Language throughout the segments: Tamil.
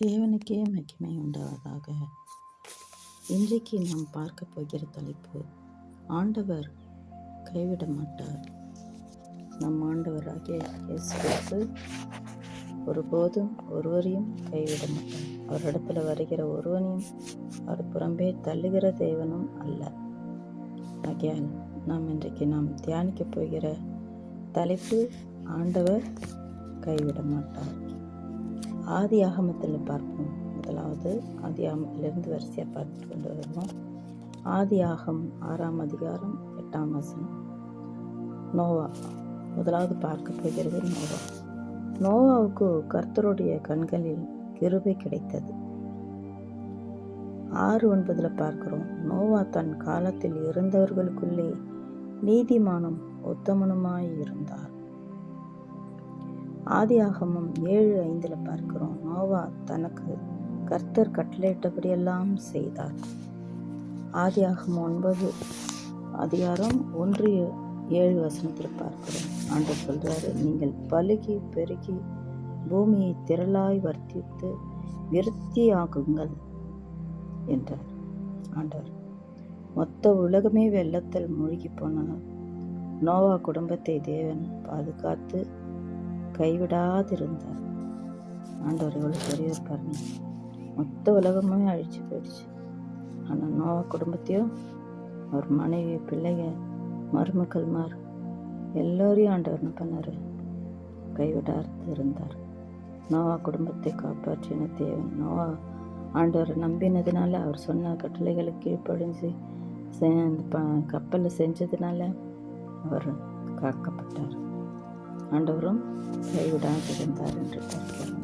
தேவனுக்கே மகிமை உண்டாவதாக. இன்றைக்கு நாம் பார்க்க போகிற தலைப்பு ஆண்டவர் கைவிட மாட்டார் நம் ஆண்டவராகிய இயேசு ஒருபோதும் ஒருவரையும் கைவிட மாட்டார் அவரிடத்தில் வருகிற ஒருவனையும் அவர் புறம்பே தள்ளுகிற தேவனும் அல்ல. ஆகையால் நாம் இன்றைக்கு நாம் தியானிக்க போகிற தலைப்பு ஆண்டவர் கைவிட மாட்டார் ஆதி ஆகமத்தில் பார்ப்போம். முதலாவது ஆதி ஆகமத்திலிருந்து வரிசையாக பார்த்து கொண்டு வருவோம். ஆதி ஆகம் ஆறாம் அதிகாரம் எட்டாம் வசனம். நோவா. முதலாவது பார்க்க போகிறது நோவா. நோவாவுக்கு கர்த்தருடைய கண்களில் கிருபை கிடைத்தது. ஆறு ஒன்பதில் பார்க்கிறோம். நோவா தன் காலத்தில் இருந்தவர்களுக்குள்ளே நீதிமானும் உத்தமனுமாய் இருந்தார். ஆதியாகமம் ஏழு ஐந்தில் பார்க்கிறோம். நோவா தனக்கு கர்த்தர் கட்டளையிட்டபடியெல்லாம் செய்தார். ஆதியாகமம் ஒன்பது அதிகாரம் ஒன்று ஏழு வசனத்தில் பார்க்கிறோம். ஆண்டு சொல்றாரு நீங்கள் பழுகி பெருகி பூமியை திரளாய் வர்த்தித்து விருத்தியாகுங்கள் என்றார். ஆண்டவர் மொத்த உலகமே வெள்ளத்தில் மூழ்கி போனார் நோவா குடும்பத்தை தேவன் பாதுகாத்து கைவிடாதிருந்தார். ஆண்டவர் எவ்வளோ பெரிய இருக்காருங்க மொத்த உலகமே அழிச்சு போயிடுச்சு. ஆனால் நோவா குடும்பத்தையும் அவர் மனைவி பிள்ளைங்க மருமக்கள்மார் எல்லோரையும் ஆண்டவர் என்ன பண்ணார்? கைவிடாது இருந்தார் நோவா குடும்பத்தை காப்பாற்றின தேவன். நோவா ஆண்டவர் நம்பினதுனால அவர் சொன்ன கட்டளைகளுக்கு கீழ்ப்படிஞ்சு கப்பலில் செஞ்சதுனால அவர் காக்கப்பட்டார். ஆண்டவரும் கைவிடாமல் இருந்தார் என்று பார்க்கிறோம்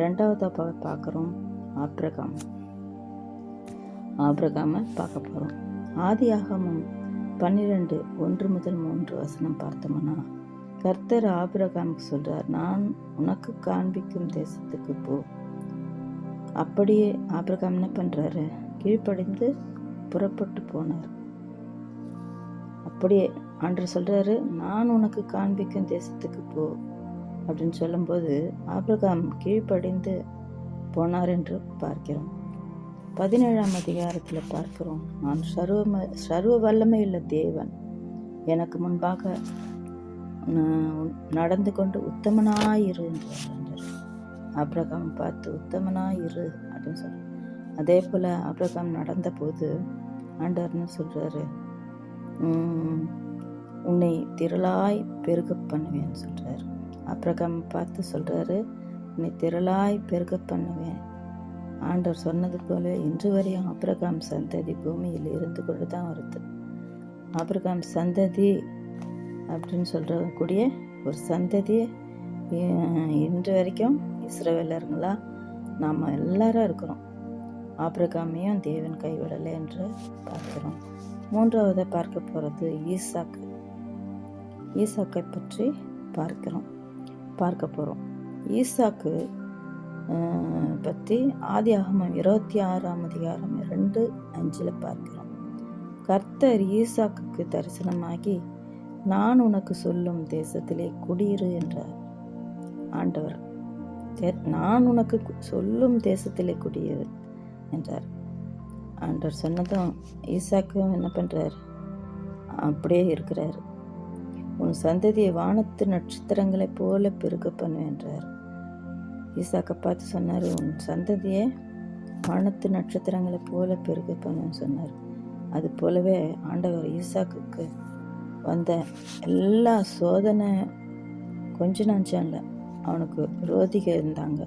ரெண்டாவதாக பார்க்குறோம். ஆப்ரகாம். ஆப்ரகாமை பார்க்க போகிறோம் ஆதி ஆகமும் பன்னிரெண்டு ஒன்று முதல் மூன்று வசனம் பார்த்தோம்னா கர்த்தர் ஆபிரகாமுக்கு சொல்றார் நான் உனக்கு காண்பிக்கும் தேசத்துக்கு போ. அப்படியே ஆபிரகாம் என்ன பண்ணுறாரு கீழ்ப்படைந்து புறப்பட்டு போனார். அப்படியே ஆண்டு சொல்கிறாரு நான் உனக்கு காண்பிக்கும் தேசத்துக்கு போ அப்படின்னு சொல்லும்போது ஆபிரகாம் கீழ்ப்படிந்து போனார் என்று பார்க்கிறோம். பதினேழாம் அதிகாரத்தில் பார்க்கிறோம் நான் சர்வ சர்வ வல்லமையுள்ள தேவன். எனக்கு முன்பாக நடந்து கொண்டு உத்தமனாயிரு என்று ஆப்ரகாம் பார்த்து உத்தமனாயிரு அப்படின்னு சொல்கிறார் அதே போல் ஆப்ரகாம் நடந்த போது சொல்கிறாரு உன்னை திரளாய் பெருக பண்ணுவேன்னு சொல்கிறாரு ஆப்ரகாம் பார்த்து சொல்கிறாரு உன்னை திரளாய் பெருக பண்ணுவேன். ஆண்டவர் சொன்னது போல இன்று வரையும் ஆப்ரகாம் சந்ததி பூமியில் இருந்து கொண்டு தான் வருது. ஆப்ரகாம் சந்ததி அப்படின்னு சொல்கிறக்கூடிய ஒரு சந்ததியை இன்று வரைக்கும் இஸ்ரவேலருங்களா நாம் எல்லாரும் இருக்கிறோம். ஆப்ரகாமையும் தேவன் கைவிடலை என்று பார்க்கிறோம். மூன்றாவதாக பார்க்க போகிறது ஈசாக்கு. ஈசாக்கை பற்றி பார்க்கிறோம் பார்க்க போகிறோம் ஈசாக்கு பற்றி ஆதி ஆகமம் இருபத்தி ஆறாம் அதிகாரம் ரெண்டு அஞ்சில் பார்க்கிறோம். கர்த்தர் ஈசாக்கு தரிசனமாகி நான் உனக்கு சொல்லும் தேசத்திலே குடியிரு என்றார். ஆண்டவர் நான் உனக்கு சொல்லும் தேசத்திலே குடியிரு என்றார். ஆண்டவர் சொன்னதும் ஈசாக்கும் என்ன பண்ணுறார் அப்படியே இருக்கிறார். உன் சந்ததியை வானத்து நட்சத்திரங்களைப் போல பெருக பண்ணுவேன்றார் ஈசாக்கை பார்த்து சொன்னார் உன் சந்ததியை வானத்து நட்சத்திரங்களை போல பெருக பண்ணுன்னு சொன்னார். அது போலவே ஆண்டவர் ஈசாக்குக்கு வந்த எல்லா சோதனை கொஞ்ச நஞ்சம் அவனுக்கு ரோதிக இருந்தாங்க.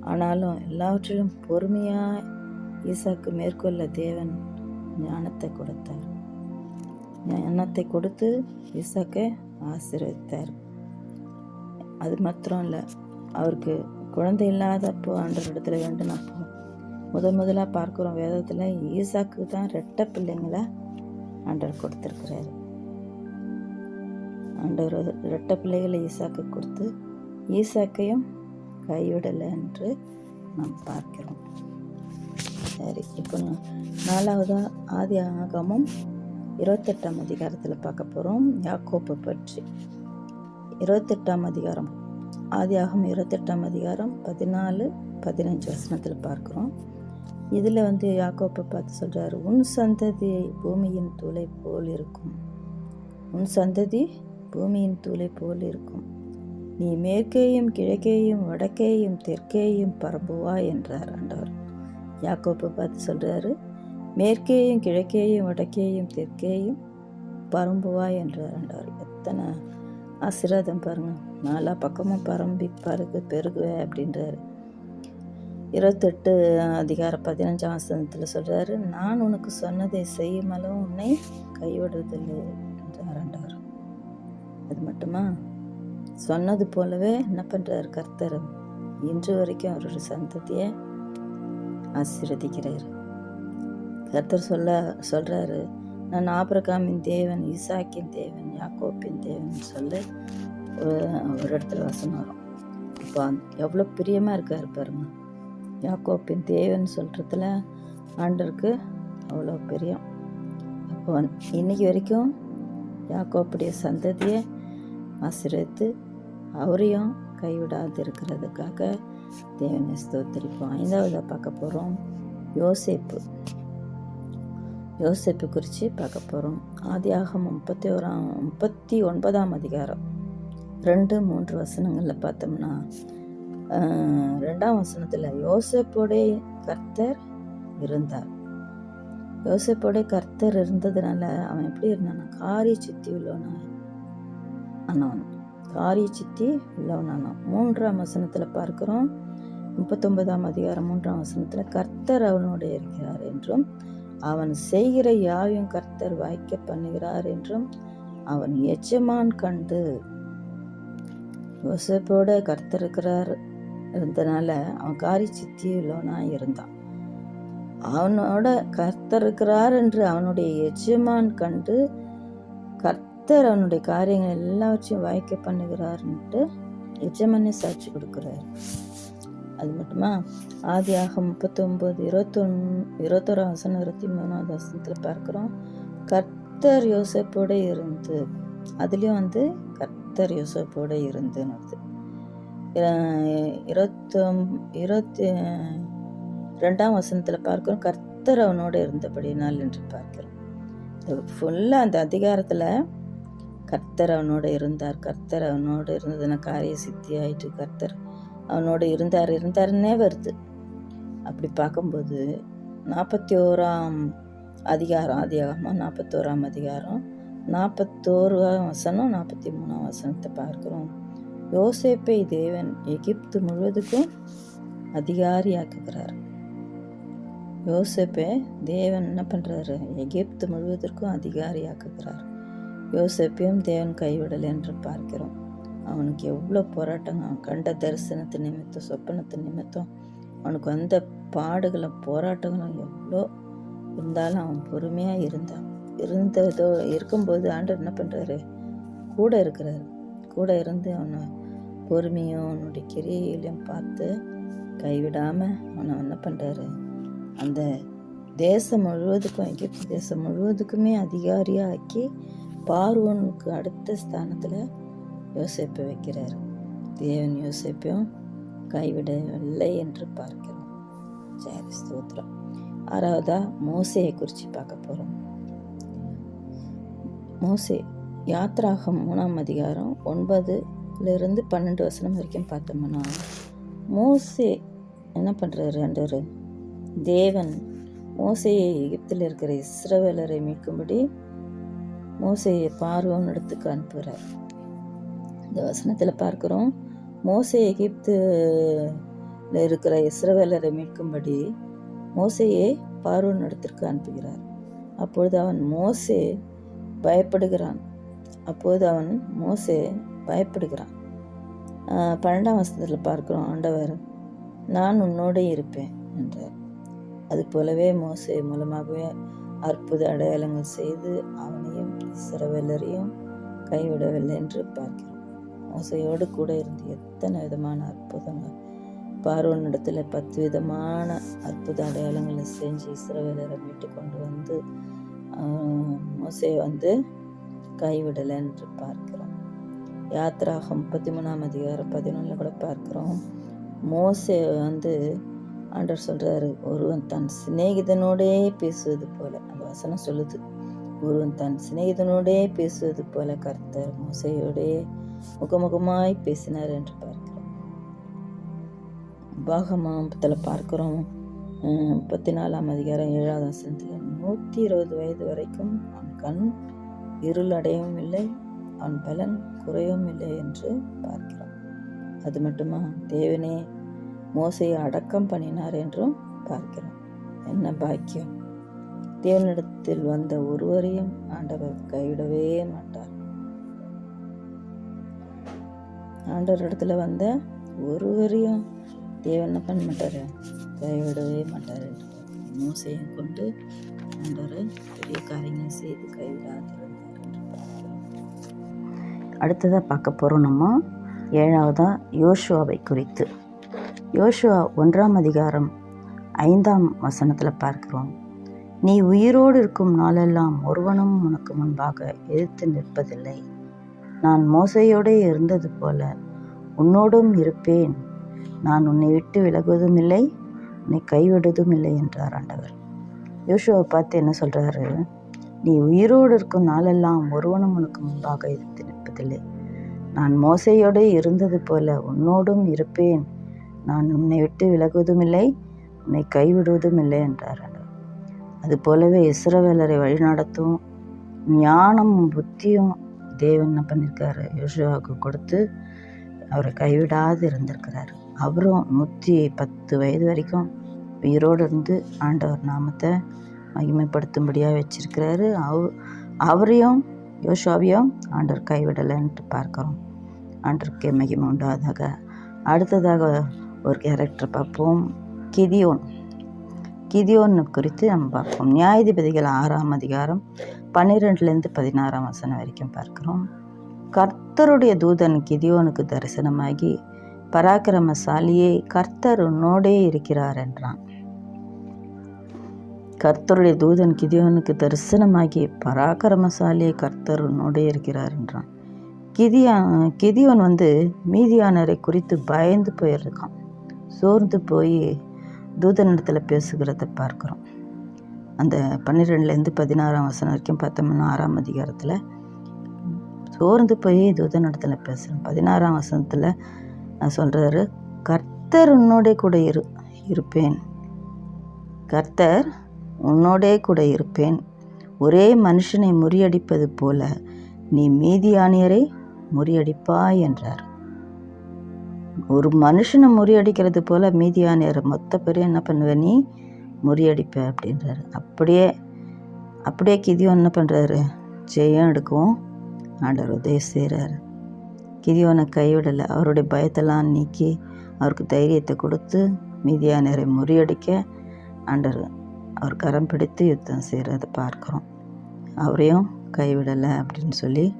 ஆனாலும் எல்லாவற்றிலும் பொறுமையாக ஈசாக்கு மேற்கொள்ள தேவன் ஞானத்தை கொடுத்தார். ஞானத்தை கொடுத்து ஈசாக்கை ஆசீர்வதித்தார் அது மாத்திரம் இல்லை அவருக்கு குழந்தை இல்லாதப்போ ஆண்டவர் இடத்துல வேண்டுனப்போ முதல் முதலாக பார்க்குறோம் வேதத்தில் ஈசாக்கு தான் ரெட்ட பிள்ளைங்களை ஆண்டவர் கொடுத்துருக்கிறாரு. ஆண்டவர் ரெட்ட பிள்ளைகளை ஈசாக்கு கொடுத்து ஈசாக்கையும் கைவிடலை என்று நாம் பார்க்கிறோம். சரி இப்போ நாலாவதாக ஆதி ஆகமும் இருபத்தெட்டாம் அதிகாரத்தில் பார்க்க போகிறோம் யாக்கோப்பை பற்றி. இருபத்தெட்டாம் அதிகாரம். ஆதியாகம் இருபத்தெட்டாம் அதிகாரம் பதினாலு பதினஞ்சு வசனத்தில் பார்க்குறோம். இதில் வந்து யாக்கோப்பை பார்த்து சொல்கிறாரு உன் சந்ததி பூமியின் தூளை போல் இருக்கும். உன் சந்ததி பூமியின் தூளை போல் இருக்கும். நீ மேற்கேயும் கிழக்கேயும் வடக்கேயும் தெற்கேயும் பரம்புவா என்றார் ஆண்டவர். யாக்கோப்பை பார்த்து சொல்கிறாரு மேற்கேயும் கிழக்கேயும் வடக்கேயும் தெற்கேயும் பரம்புவா என்றார் ஆண்டவர். எத்தனை ஆசீர்வாதம் பாருங்கள் நாலா பக்கமும் பரம்பி பருகு பெருகுவே அப்படின்றாரு. இருபத்தெட்டு அதிகார பதினஞ்சாம் வசனத்தில் சொல்கிறாரு நான் உனக்கு சொன்னதை செய்யும் அளவு உன்னை கைவிடுவதில்லை என்றார் ஆண்டவர். அது மட்டுமா? சொன்னது போலவே என்ன பண்ணுறாரு கர்த்தர்? இன்று வரைக்கும் அவரோட சந்ததியை ஆசீர்வதிக்கிறார். கர்த்தர் சொல்ல சொல்கிறாரு நான் ஆபிரகாமின் தேவன் ஈசாக்கின் தேவன் யாக்கோப்பின் தேவன் சொல்லி ஒரு- இடத்துல வசனம் வரும். இப்போ எவ்வளோ பிரியமாக இருக்கார் பாருங்க. யாக்கோப்பின் தேவன் சொல்கிறதுல ஆண்டருக்கு அவ்வளோ பிரியம். அப்போ வந்து இன்னைக்கு வரைக்கும் யாக்கோப்புடைய சந்ததியை ஆசீர்வதித்து அவரையும் கைவிடாது இருக்கிறதுக்காக தேவனை ஸ்தோத்தரிப்போம். ஐந்தாவதாக பார்க்க போகிறோம் யோசிப்பு. யோசேப்பு குறித்து பார்க்க போகிறோம் ஆதியாகம் முப்பத்தி ஓராம் முப்பத்தி ஒன்பதாம் அதிகாரம். ரெண்டு மூன்று வசனங்களில் பார்த்தோம்னா ரெண்டாம் வசனத்தில் யோசேப்போடே கர்த்தர் இருந்தார். யோசேப்போடே கர்த்தர் இருந்ததுனால அவன் எப்படி இருந்தானா? காரிய சித்தி உள்ளவனா அண்ணவன் காரிய சித்தி உள்ளவனானான் மூன்றாம் வசனத்தில் பார்க்குறோம். முப்பத்தொன்பதாம் அதிகாரம் மூன்றாம் வசனத்தில் கர்த்தர் அவனோட இருக்கிறார் என்றும் அவன் செய்கிற யாவையும் கர்த்தர் வாய்க்க பண்ணுகிறார் என்றும் அவன் எஜமான் கண்டு யோசப்போட கர்த்தர் இருக்கிறார் இருந்தனால அவன் காரி சித்தியுள்ளவனா இருந்தான். அவனோட கர்த்தர் இருக்கிறார் என்று அவனுடைய எஜமான் கண்டு கர்த்தர் அவனுடைய காரியங்கள் எல்லாவற்றையும் வாய்க்க பண்ணுகிறார்ன்ட்டு எஜமானே சாட்சி கொடுக்குறாரு. அது மட்டுமா? ஆதியாக முப்பத்தொம்போது இருபத்தொன் இருபத்தொரு வசனம் இருபத்தி மூணாவது வசனத்தில் பார்க்குறோம். கர்த்தர் யோசப்போட இருந்து. அதுலேயும் வந்து கர்த்தர் யோசப்போட இருந்துன்னு வருது. இருபத்தொம் இருபத்தி ரெண்டாம் வசனத்தில் பார்க்கிறோம். கர்த்தர் அவனோட இருந்தபடினால் என்று பார்க்கிறோம். ஃபுல்லாக அந்த அதிகாரத்தில் கர்த்தர் அவனோட இருந்தார். கர்த்தர் அவனோட இருந்ததுன்னா காரிய சித்தி ஆயிட்டு கர்த்தர் அவனோட இருந்தார் இருந்தாருன்னே வருது. அப்படி பார்க்கும்போது நாற்பத்தி ஓராம் அதிகாரம்? அதிகாரமாக நாற்பத்தோராம் அதிகாரம். நாற்பத்தோராம் வசனம் நாற்பத்தி மூணாம் வசனத்தை பார்க்குறோம். யோசேப்பை தேவன் எகிப்து முழுவதுக்கும் அதிகாரியாக்குகிறார். யோசேப்பை தேவன் என்ன பண்ணுறாரு எகிப்து முழுவதற்கும் அதிகாரியாக்குகிறார். யோசேப்பையும் தேவன் கைவிடலை என்று பார்க்கிறோம். அவனுக்கு எவ்வளோ போராட்டங்க அவன் கண்ட தரிசனத்து நிமித்தம் சொப்பனத்து நிமித்தம் அவனுக்கு வந்த பாடுகளும் போராட்டங்களும் எவ்வளோ இருந்தாலும் அவன் பொறுமையாக இருந்தான். இருந்ததோ இருக்கும்போது ஆண்டர் என்ன பண்ணுறாரு கூட இருக்கிறாரு. கூட இருந்து அவனை பொறுமையும் அவனுடைய கிரியையிலையும் பார்த்து கைவிடாமல் அவனை என்ன பண்ணுறாரு அந்த தேசம் முழுவதுக்கும் எகிப்து தேசம் முழுவதுக்குமே அதிகாரியாக ஆக்கி பார்வனுக்கு அடுத்த ஸ்தானத்தில் யோசிப்பை வைக்கிறார். தேவன் யோசிப்பையும் கைவிடவில்லை என்று பார்க்கிறோம். சரி ஸ்தோத்திரம். ஆறாவதா மோசையை குறித்து பார்க்க போகிறோம் மோசே யாத்ராகம் மூணாம் அதிகாரம் ஒன்பதுலேருந்து பன்னெண்டு வசனம் வரைக்கும் பார்த்தோம்னா மோசே என்ன பண்ணுறாரு ஆண்டவர்? தேவன் மோசையை எகிப்தில் இருக்கிற இஸ்ரவேலரை மீட்கும்படி மோசையை பார்வோன்னு இடத்துக்கு அனுப்புகிறார். இந்த வசனத்தில் பார்க்குறோம். மோசை எகிப்துல இருக்கிற இஸ்ரவேலரை மீட்கும்படி மோசையை பார்வோன் இடத்திற்கு அனுப்புகிறார். அப்பொழுது அவன் மோசே பயப்படுகிறான். அப்போது அவன் மோசே பயப்படுகிறான். பன்னெண்டாம் வசனத்தில் பார்க்குறோம் ஆண்டவர் நான் உன்னோடு இருப்பேன் என்றார். அது போலவே மோசை மூலமாகவே அற்புத அடையாளங்கள் செய்து அவனையும் இஸ்ரவேலரையும் கைவிடவில்லை என்று பார்க்கிறோம். மோசையோடு கூட இருந்து எத்தனை விதமான அற்புதங்கள். பார்வனிடத்தில் பத்து விதமான அற்புத அடையாளங்களை செஞ்சு இஸ்ரவேலரை மீட்டு கொண்டு வந்து ஆஹ், வந்து கைவிடலை என்று பார்க்கிறோம். யாத்ராகம் முப்பத்தி மூணாம் அதிகாரம் பதினொன்றில் கூட பார்க்குறோம். மோசை வந்து ஆண்டவர் சொல்கிறாரு ஒருவன் தன் சிநேகிதனோடே பேசுவது போல அந்த வசனம் சொல்லுது. ஒருவன் தன் சிநேகிதனோடே பேசுவது போல கர்த்தர் மோசையோடே முகமுகமாய் பேசினார் என்று பார்க்கிறோம். பாகமாபத்தில் பார்க்கிறோம். முப்பத்தி நாலாம் அதிகாரம் ஏழாவது வசனத்தில் நூற்றி இருபது வயது வரைக்கும் அவன் கண் இருள் அடையவும் இல்லை அவன் பலன் குறையவும் இல்லை என்று பார்க்கிறோம். அது மட்டுமா? தேவனே மோசையை அடக்கம் பண்ணினார் என்றும் பார்க்கிறோம். என்ன பாக்கியம்? தேவனிடத்தில் வந்த ஒருவரையும் ஆண்டவர் கைவிடவே மாட்டார். ஆண்டவர் இடத்துல வந்த ஒருவரையும் தேவன் என்ன பண்ண மாட்டார்? கைவிடவே மாட்டார். மோசையும் கொண்டு ஆண்டவர் பெரிய காரியங்கள் செய்து கைவிடாத அடுத்ததாக பார்க்க போகிறோம் நம்ம. ஏழாவதாக யோசுவாவை குறித்து. யோசுவா ஒன்றாம் அதிகாரம் ஐந்தாம் வசனத்தில் பார்க்கிறோம். நீ உயிரோடு இருக்கும் நாளெல்லாம் ஒருவனும் உனக்கு முன்பாக எதிர்த்து நிற்பதில்லை. நான் மோசையோடு இருந்தது போல உன்னோடும் இருப்பேன். நான் உன்னை விட்டு விலகுவதும் இல்லை உன்னை கைவிடுவதும் இல்லை என்றார் ஆண்டவர். யோசுவை பார்த்து என்ன சொல்கிறாரு நீ உயிரோடு இருக்கும் நாளெல்லாம் ஒருவனும் உனக்கு முன்பாக இருந்து நிற்பதில்லை. நான் மோசையோடு இருந்தது போல உன்னோடும் இருப்பேன். நான் உன்னை விட்டு விலகுவதும் இல்லை உன்னை கைவிடுவதும் இல்லை என்றார் ஆண்டவர். அது போலவே இஸ்ரவேலரை வழிநடத்தும் ஞானமும் புத்தியும் தேவன் என்ன பண்ணியிருக்காரு யோசுவாவுக்கு கொடுத்து அவரை கைவிடாது இருந்திருக்கிறாரு. அவரும் நூற்றி பத்து வயது வரைக்கும் உயிரோடு இருந்து ஆண்டவர் நாமத்தை மகிமைப்படுத்தும்படியாக வச்சிருக்கிறாரு. அவ அவரையும் யோசுவாவையும் ஆண்டவர் கைவிடலைன்ட்டு பார்க்குறோம். ஆண்டருக்கே மகிமை உண்டாதாக அடுத்ததாக ஒரு கேரக்டர் பார்ப்போம். கிதியோன். கிதியோன் குறித்து நம்ம பார்ப்போம். நியாயாதிபதிகள் ஆறாம் அதிகாரம் பன்னிரெண்டுலேருந்து பதினாறாம் வசனம் வரைக்கும் பார்க்குறோம். கர்த்தருடைய தூதன் கிதியோனுக்கு தரிசனமாகி பராக்கிரமசாலியே கர்த்தர் உன்னோடே இருக்கிறார் என்றான். கர்த்தருடைய தூதன் கிதியோனுக்கு தரிசனமாகி பராக்கிரமசாலியே கர்த்தர் உன்னோடே இருக்கிறார் என்றான். கிதியா கிதியோன் வந்து மீதியானரை குறித்து பயந்து போயிருக்கான். சோர்ந்து போய் தூதனிடத்தில் பேசுகிறத பார்க்குறோம். அந்த பன்னிரெண்டுலேருந்து பதினாறாம் வசனம் வரைக்கும் பார்த்தோம்னா ஆறாம் அதிகாரத்தில். சோர்ந்து போய் தூதன் இடத்துல பேசுகிறேன் பதினாறாம் வசனத்தில் சொல்கிறாரு கர்த்தர் உன்னோடே கூட இரு இருப்பேன். கர்த்தர் உன்னோடே கூட இருப்பேன். ஒரே மனுஷனை முறியடிப்பது போல நீ மீதியானியரை முறியடிப்பாய் என்றார். ஒரு மனுஷனை முறியடிக்கிறது போல மீதியானியரை மொத்த பேரையும் என்ன பண்ணுவேன் நீ? முறியடிப்பேன் அப்படின்றாரு. அப்படியே அப்படியே கிதியோன் என்ன பண்ணுறாரு ஜெயம் எடுக்கவும் ஆண்டவர் உதவி செய்கிறாரு கிதியோனை கைவிடலை. அவருடைய பயத்தெல்லாம் நீக்கி அவருக்கு தைரியத்தை கொடுத்து மீதியானரை முறியடிக்க ஆண்டவர் அவர் கரம் பிடித்து யுத்தம் செய்கிறத பார்க்குறோம். அவரையும் கைவிடலை அப்படின்னு சொல்லி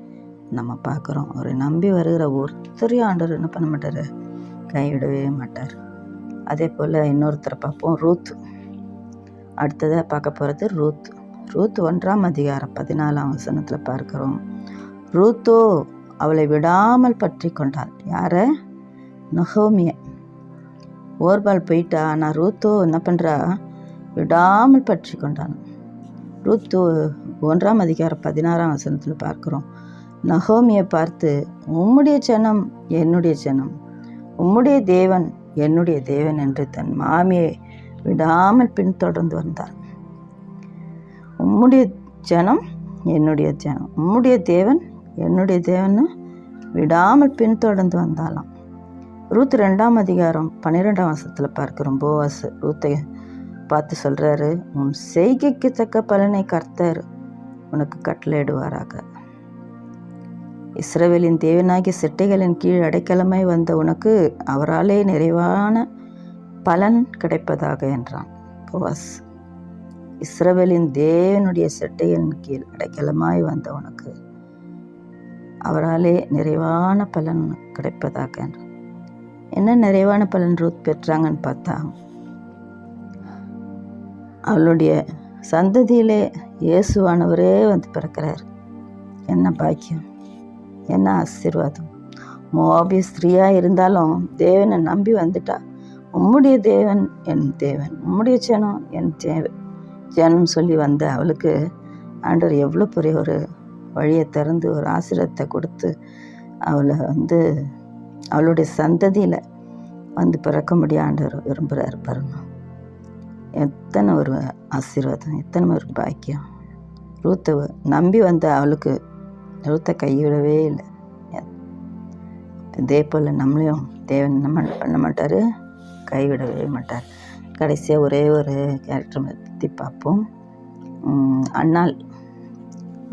நம்ம பார்க்குறோம். அவரை நம்பி வருகிற ஒருத்தரையும் ஆண்டவர் என்ன பண்ண மாட்டார்? கைவிடவே மாட்டார். அதே போல் இன்னொருத்தரை பார்ப்போம். ரூத். அடுத்ததாக பார்க்க போகிறது ரூத். ரூத் ஒன்றாம் அதிகாரம் பதினாலாம் வசனத்தில் பார்க்குறோம். ரூத்தோ அவளை விடாமல் பற்றி கொண்டாள். யாரை? நகோமிய. ஓர்பால் போயிட்டா ஆனால் ரூத்தோ என்ன பண்ணுறா விடாமல் பற்றி கொண்டான் ரூத்து ஒன்றாம் அதிகாரம் பதினாறாம் வசனத்தில் பார்க்குறோம். நகோமியை பார்த்து உம்முடைய ஜனம் என்னுடைய ஜனம். உம்முடைய தேவன் என்னுடைய தேவன் என்று தன் மாமியை விடாமல் பின்தொடர்ந்து வந்தார். உம்முடைய ஜனம் என்னுடைய ஜனம். உம்முடைய தேவன் என்னுடைய தேவன்னு விடாமல் பின்தொடர்ந்து வந்தாலாம் ரூத் ரெண்டாம் அதிகாரம் பன்னிரெண்டாம் வருஷத்தில் பார்க்குறோம். போவாஸ் ரூத்தை பார்த்து சொல்கிறாரு உன் செய்கைக்கு தக்க பலனை கர்த்தர் உனக்கு கட்டளையிடுவாராக. இஸ்ரவேலின் தேவனாகிய சிட்டைகளின் கீழ் அடைக்கலமாய் வந்த உனக்கு அவராலே நிறைவான பலன் கிடைப்பதாக என்றான். போவாஸ் இஸ்ரவேலின் தேவனுடைய செட்டையின் கீழ் அடைக்கலமாய் வந்த உனக்கு அவராலே நிறைவான பலன் கிடைப்பதாக என்றான். என்ன நிறைவான பலன் ரூத் பெற்றாங்கன்னு பார்த்தா அவளுடைய சந்ததியிலே இயேசுவானவரே வந்து பிறக்கிறார். என்ன பாக்கியம் என்ன ஆசீர்வாதம். மோபி ஸ்திரீயாக இருந்தாலும் தேவனை நம்பி வந்துட்டா உம்முடைய தேவன் என் தேவன். உம்முடைய ஜனம் என் தேவன். ஜனம் சொல்லி வந்த அவளுக்கு ஆண்டவர் எவ்வளோ பெரிய ஒரு வழியை திறந்து ஒரு ஆசிரியத்தை கொடுத்து அவளை வந்து அவளுடைய சந்ததியில் வந்து பிறக்க ஆண்டவர் விரும்புகிறார் பாருங்க. எத்தனை ஒரு ஆசீர்வாதம் எத்தனை ஒரு பாக்கியம். ரூத்தை நம்பி வந்த அவளுக்கு ரூத்தை கைவிடவே இல்லை. இதே போல் நம்மளையும் தேவன் என்ன பண்ண மாட்டார் கைவிடவே மாட்டார். கடைசியாக ஒரே ஒரு கேரக்டர் பற்றி பார்ப்போம். அண்ணால்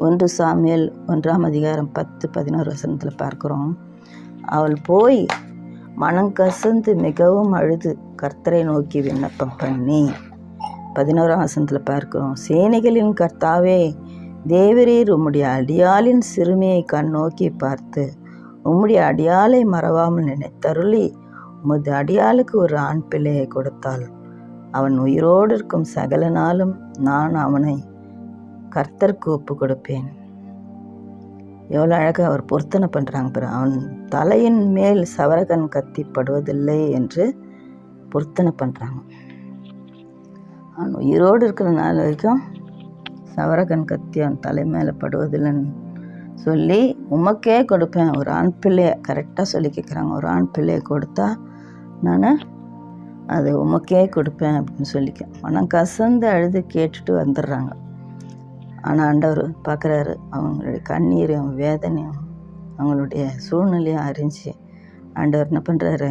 ஒன்று சாமியல் ஒன்றாம் அதிகாரம் பத்து பதினோரு வசனத்தில் பார்க்குறோம். அவள் போய் மனம் கசந்து மிகவும் அழுது கர்த்தரை நோக்கி விண்ணப்பம் பண்ணி. பதினோராம் வசனத்தில் பார்க்கிறோம். சேனைகளின் கர்த்தாவே தேவரீர் உம்முடைய அடியாளின் சிறுமியை கண் நோக்கி பார்த்து உம்முடைய அடியாலை மறவாமல் நினைத்தருளி. உமது அடியாளுக்கு ஒரு ஆண் பிள்ளையை கொடுத்தாள். அவன் உயிரோடு இருக்கும் சகல நாளும் நான் அவனை கர்த்தருக்கு ஒப்பு கொடுப்பேன். எவ்வளோ அழகாக அவர் பொருத்தனை பண்ணுறாங்க பிற அவன் தலையின் மேல் சவரகன் கத்திப்படுவதில்லை என்று பொருத்தனை பண்ணுறாங்க அவன் உயிரோடு இருக்கிற நாள் வரைக்கும் சவரகன் கத்தி அவன் தலை மேலே படுவதில்லைன்னு சொல்லி உமக்கே கொடுப்பேன். ஒரு ஆண் பிள்ளையை கரெக்டாக சொல்லி கேட்குறாங்க ஒரு ஆண் பிள்ளையை கொடுத்தா நான் அது உமக்கே கொடுப்பேன் அப்படின்னு சொல்லிக்க. மனம் கசந்து அழுது கேட்டுட்டு வந்துடுறாங்க. ஆனால் ஆண்டவர் பார்க்குறாரு அவங்களுடைய கண்ணீரையும் வேதனையும் அவங்களுடைய சூழ்நிலையும் அறிஞ்சு ஆண்டவர் என்ன பண்ணுறாரு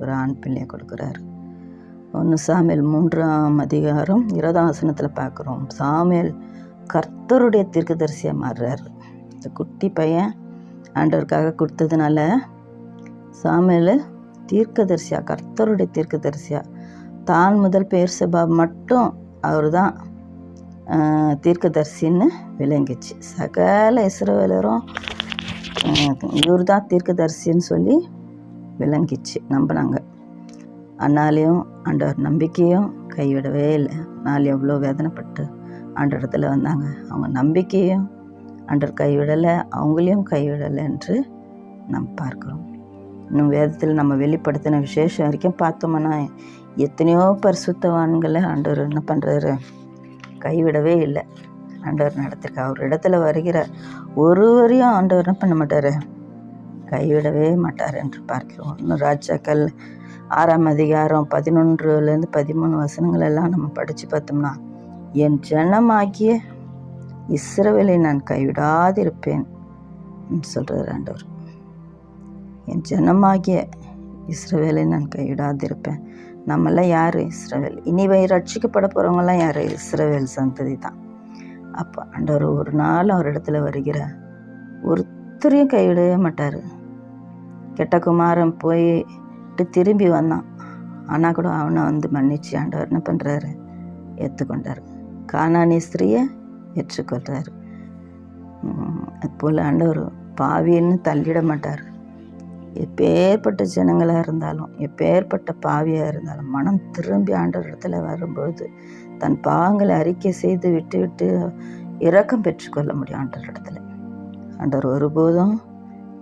ஒரு ஆண் பிள்ளையை கொடுக்குறாரு. ஒன்று சாமியல் மூன்றாம் அதிகாரம் இரதாசனத்தில் பார்க்குறோம். சாமியல் கர்த்தருடைய தீர்க்கதரிசியாக மாறுறாரு. இந்த குட்டி பையன் ஆண்டவருக்காக கொடுத்ததுனால சாமியல் தீர்க்கதரிசியாக கர்த்தருடைய தீர்க்கதரிசியாக தான் முதல் பேர் சபா மட்டும் அவர் தான் தீர்க்கதரிசின்னு விளங்கிச்சு. சகல இஸ்ரோவேலரும் இவர் தான் தீர்க்கதரிசின்னு சொல்லி விளங்கிச்சு நம்பினாங்க. அண்ணாலையும் ஆண்டவர் நம்பிக்கையும் கைவிடவே இல்லை. நாள் எவ்வளோ வேதனைப்பட்டு ஆண்ட இடத்துல வந்தாங்க. அவங்க நம்பிக்கையும் ஆண்டர் கைவிடலை அவங்களையும் கைவிடலை என்று நாம் பார்க்குறோம். இன்னும் வேதத்தில் நம்ம வெளிப்படுத்தின விசேஷம் வரைக்கும் பார்த்தோம்னா எத்தனையோ பரிசுத்தவான்களை ஆண்டவர் என்ன பண்ணுறாரு கைவிடவே இல்லை. ஆண்டவர் நடத்திருக்க அவர் இடத்துல வருகிற ஒருவரையும் ஆண்டவர் என்ன பண்ண மாட்டார்? கைவிடவே மாட்டார் என்று பார்க்கிறோம். இன்னும் ராஜாக்கள் ஆறாம் அதிகாரம் பதினொன்றுலேருந்து பதிமூணு வசனங்கள் எல்லாம் நம்ம படித்து பார்த்தோம்னா என் ஜனமாகிய இஸ்ரவேலை நான் கைவிடாதிருப்பேன் சொல்கிறார் ஆண்டவர். என் ஜனமாகிய இஸ்ரவேலை நான் கைவிடாதிருப்பேன். நம்மளாம் யார்? இஸ்ரவேல். இனி வை ரட்சிக்கப்பட போகிறவங்களாம் யார்? இஸ்ரவேல் சந்ததி தான். அப்போ ஆண்டவர் ஒரு நாள் அவர் இடத்துல வருகிற ஒருத்தரையும் கைவிடவே மாட்டார். கெட்ட குமாரன் போயிட்டு திரும்பி வந்தான். ஆனால் கூட அவனை வந்து மன்னிச்சு ஆண்டவர் என்ன பண்ணுறாரு ஏற்றுக்கொண்டார் காணானி ஸ்திரியை ஏற்றுக்கொள்கிறார் அதுபோல் ஆண்டவர் பாவின்னு தள்ளிட மாட்டார். எப்பேற்பட்ட ஜனங்களாக இருந்தாலும் எப்பேற்பட்ட பாவியாக இருந்தாலும் மனம் திரும்பி ஆண்டவர் இடத்துல வரும்பொழுது தன் பாவங்களை அறிக்கை செய்து விட்டு விட்டு இரக்கம் பெற்றுக்கொள்ள முடியும் ஆண்டவர் இடத்துல. ஆண்டவர் ஒருபோதும்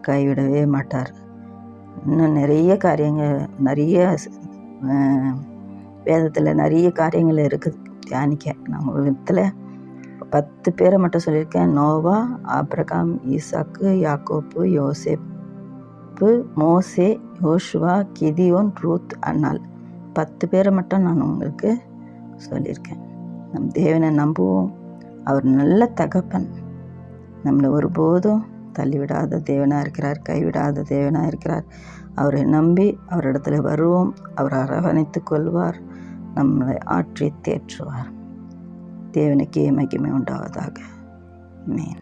கைவிடவே மாட்டார். இன்னும் நிறைய காரியங்கள் நிறைய வேதத்தில் நிறைய காரியங்கள் இருக்குது. தியானிக்க. நான் விதத்தில் பத்து பேரை மட்டும் சொல்லியிருக்கேன். நோவா ஆப்ரகாம் ஈசாக்கு யாக்கோப்பு யோசேப்பு மோசே யோசுவா கிதியோன் ரூத் அண்ணால் பத்து பேரை மட்டும் நான் உங்களுக்கு சொல்லியிருக்கேன். நம் தேவனை நம்புவோம். அவர் நல்ல தகப்பன். நம்மளை ஒருபோதும் தள்ளிவிடாத தேவனாக இருக்கிறார் கைவிடாத தேவனாக இருக்கிறார். அவரை நம்பி அவரிடத்துல வருவோம். அவர் அரவணைத்து கொள்வார். நம்மளை ஆற்றி தேற்றுவார். தேவனுக்கே மகிமை உண்டாவதாக. மீன்